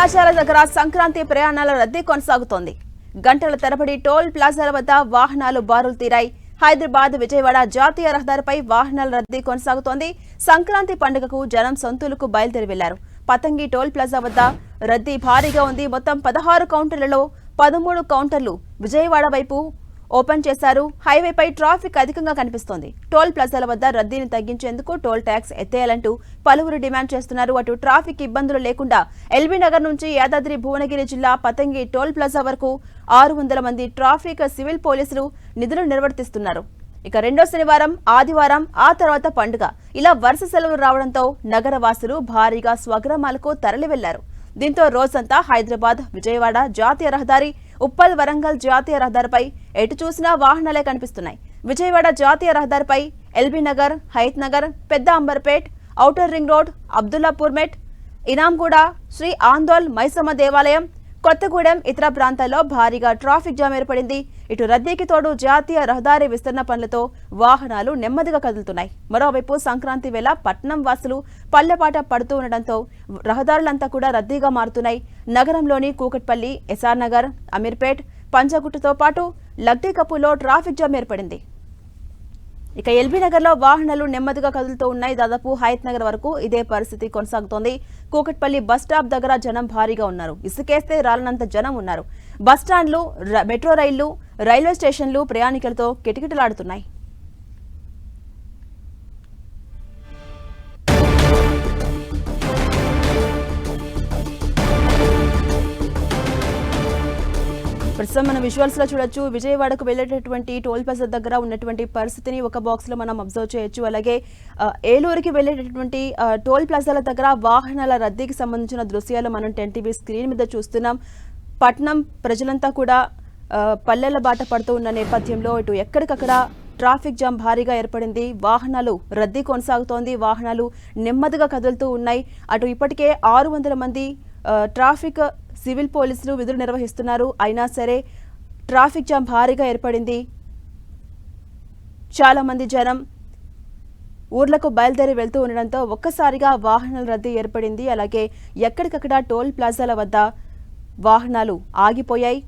ప్లాజాల దగ్గర సంక్రాంతి ప్రయాణాల రద్దీ కొనసాగుతోంది. గంటల తరబడి టోల్ ప్లాజాల వద్ద వాహనాలు బారులు తీరాయి. హైదరాబాద్ విజయవాడ జాతీయ రహదారిపై వాహనాల రద్దీ కొనసాగుతోంది. సంక్రాంతి పండుగకు జనం సొంతూలకు బయలుదేరి వెళ్ళారు. పతంగి టోల్ ప్లాజా వద్ద రద్దీ భారీగా ఉంది. మొత్తం పదహారు కౌంటర్లలో పదమూడు కౌంటర్లు విజయవాడ వైపు ఓపెన్ చేశారు. హైవేపై ట్రాఫిక్ అధికంగా కనిపిస్తోంది. టోల్ ప్లాజాల వద్ద రద్దీని తగ్గించేందుకు టోల్ ట్యాక్స్ ఎత్తేయాలంటూ పలువురు డిమాండ్ చేస్తున్నారు. అటు ట్రాఫిక్ ఇబ్బందులు లేకుండా ఎల్బీ నగర్ నుంచి యాదాద్రి భువనగిరి జిల్లా పతంగి టోల్ ప్లాజా వరకు ఆరు వందల మంది ట్రాఫిక్ సివిల్ పోలీసులు నిధులు నిర్వర్తిస్తున్నారు. ఇక రెండో శనివారం ఆదివారం ఆ తర్వాత పండుగ. ఇలా వరుస సెలవులు రావడంతో నగర వాసులు భారీగా స్వగ్రామాలకు తరలి వెళ్ళారు దీంతో రోజంతా హైదరాబాద్ విజయవాడ జాతీయ రహదారి ఉప్పల్ వరంగల్ జాతీయ రహదారిపై ఎటు చూసినా వాహనాలే కనిపిస్తున్నాయి. విజయవాడ జాతీయ రహదారిపై LB Nagar Hayath Nagar Pedda Amberpet outer ring road Abdullapurmet Inamguda Shri Andol Maisamma దేవాలయం కొత్తగూడెం ఇతర ప్రాంతాల్లో భారీగా ట్రాఫిక్ జామ్ ఏర్పడింది. ఇటు రద్దీకి తోడు జాతీయ రహదారి విస్తరణ పనులతో వాహనాలు నెమ్మదిగా కదులుతున్నాయి. మరోవైపు సంక్రాంతి వేళ పట్నం వాసులు పల్లెపాట పడుతూ ఉండడంతో రహదారులంతా కూడా రద్దీగా మారుతున్నాయి. నగరంలోని కూకట్పల్లి ఎస్ఆర్ నగర్ అమీర్పేట్ పంజాగుట్టతో పాటు లగ్డీకప్పులో ట్రాఫిక్ జామ్ ఏర్పడింది. ఇక ఎల్బీ నగర్లో వాహనాలు నెమ్మదిగా కదులుతూ ఉన్నాయి. దాదాపు హయత్ నగర్ వరకు ఇదే పరిస్థితి కొనసాగుతోంది. కూకట్పల్లి బస్ స్టాప్ దగ్గర జనం భారీగా ఉన్నారు. ఇసుకేస్తే రాలనంత జనం ఉన్నారు. బస్ స్టాండ్లు మెట్రో రైళ్ళు రైల్వే స్టేషన్లు ప్రయాణికులతో కిటకిటలాడుతున్నాయి. ప్రస్తుతం మనం విజువల్స్లో చూడొచ్చు. విజయవాడకు వెళ్ళేటటువంటి టోల్ ప్లాజా దగ్గర ఉన్నటువంటి పరిస్థితిని ఒక బాక్స్లో మనం అబ్జర్వ్ చేయొచ్చు. అలాగే ఏలూరుకి వెళ్ళేటటువంటి టోల్ ప్లాజాల దగ్గర వాహనాల రద్దీకి సంబంధించిన దృశ్యాలు మనం టెన్ టీవీ స్క్రీన్ మీద చూస్తున్నాం. పట్నం ప్రజలంతా కూడా పల్లెల బాట పడుతూ ఉన్న నేపథ్యంలో ఇటు ఎక్కడికక్కడ ట్రాఫిక్ జామ్ భారీగా ఏర్పడింది. వాహనాలు రద్దీ కొనసాగుతోంది. వాహనాలు నెమ్మదిగా కదులుతూ ఉన్నాయి. అటు ఇప్పటికే ఆరు వందల మంది ట్రాఫిక్ సివిల్ పోలీసులు విధులు నిర్వహిస్తున్నారు. అయినా సరే ట్రాఫిక్ జామ్ భారీగా ఏర్పడింది. చాలామంది జనం ఊర్లకు బయలుదేరి వెళ్తూ ఉండడంతో ఒక్కసారిగా వాహనాల రద్దీ ఏర్పడింది. అలాగే ఎక్కడికక్కడ టోల్ ప్లాజాల వద్ద వాహనాలు ఆగిపోయాయి.